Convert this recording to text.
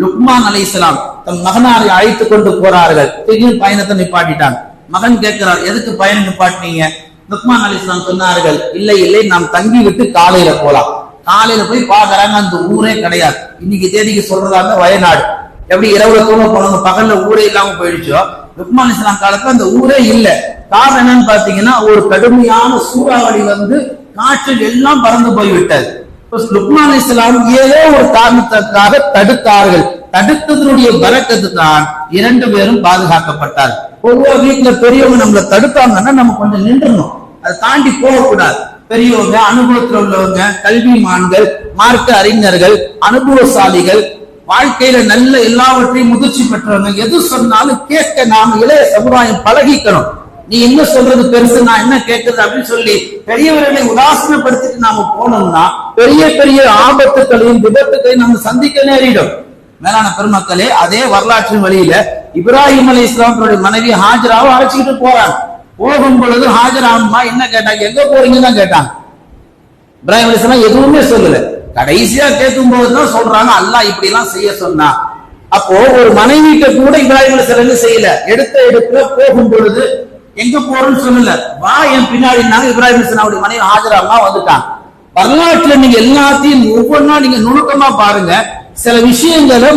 லுக்மான் அலைஹிஸ்ஸலாம் தன் மகனாரை அழைத்து கொண்டு போறார்கள். திடீர் பயணத்தை நிப்பாட்டிட்டான் மகன் கேட்கிறார் எதுக்கு பயணம் நிப்பாட்டினீங்க? லுக்மான் அலைஹிஸ்ஸலாம் சொன்னார்கள் இல்லை இல்லை நாம் தங்கி விட்டு காலையில போலாம். காலையில போய் பாக்குறாங்க அந்த ஊரே கிடையாது. இன்னைக்கு தேதிக்கு சொல்றதாங்க வயநாடு. எப்படி இரவுல தூங்க போனவங்க பகல்ல ஊரே இல்லாம போயிடுச்சோ? லுக்மான் இஸ்லாம் காலத்துல அந்த ஊரே இல்ல. காரணம் என்னன்னு பாத்தீங்கன்னா ஒரு கடுமையான சூறாவளி வந்து காற்றில் எல்லாம் பறந்து போய்விட்டது. இப்ப லுக்மான் இஸ்லாம் ஏதோ ஒரு காரணத்திற்காக தடுத்தார்கள். தடுத்ததனுடைய பறக்கத்து தான் இரண்டு பேரும் பாதுகாக்கப்பட்டார். ஒவ்வொரு வீட்டுல பெரியவங்க நம்மள தடுத்தாங்கன்னா நம்ம கொஞ்சம் நின்றுணும். அதை தாண்டி போகக்கூடாது. பெரியவங்க அனுபவத்துல உள்ளவங்க கல்விமான்கள் மார்க்க அறிஞர்கள் அனுபவசாலிகள் வாழ்க்கையில நல்ல எல்லாவற்றையும் முதிர்ச்சி பெற்றவங்க எது சொன்னாலும் கேட்க நாம இளைய சமுதாயம் பழகிக்கணும். நீ என்ன சொல்றது பெருசு? நான் என்ன கேட்கறது அப்படின்னு சொல்லி பெரியவர்களை உதாசனப்படுத்திட்டு நாம போனோம்னா பெரிய பெரிய ஆபத்துகளையும் விபத்துகளையும் நம்ம சந்திக்க நேரிடும். மேலான பெருமக்களே அதே வரலாற்றின் வழியில இப்ராஹிம் அலி இஸ்லாமத்துடைய மனைவி ஹாஜராவை அழைச்சிக்கிட்டு போறாங்க. போகும் பொழுது ஹாஜரா அம்மா என்ன கேட்டாங்க? எங்க போறீங்கன்னு தான் கேட்டாங்க. இப்ராஹிம் அலி இஸ்லாம் எதுவுமே சொல்லல. கடைசியா கேட்கும் போதுதான் சொல்றாங்க அல்லாஹ் இப்படி எல்லாம் செய்ய சொன்னா. அப்போ ஒரு மனைவிக்கு கூட இப்ராஹிம் அலி இஸ்லாம் செய்யல? எடுத்த எடுப்புல போகும் பொழுது எங்க போறோம்னு சொல்லல. வா என் பின்னாடி. இப்ராஹிம் அலி இஸ்லாமுடைய மனைவி ஹாஜரா அம்மா வந்துட்டாங்க. வரலாற்றுல நீங்க எல்லாத்தையும் ஒவ்வொன்றா நீங்க நுணுக்கமா பாருங்க. சில விஷயங்களை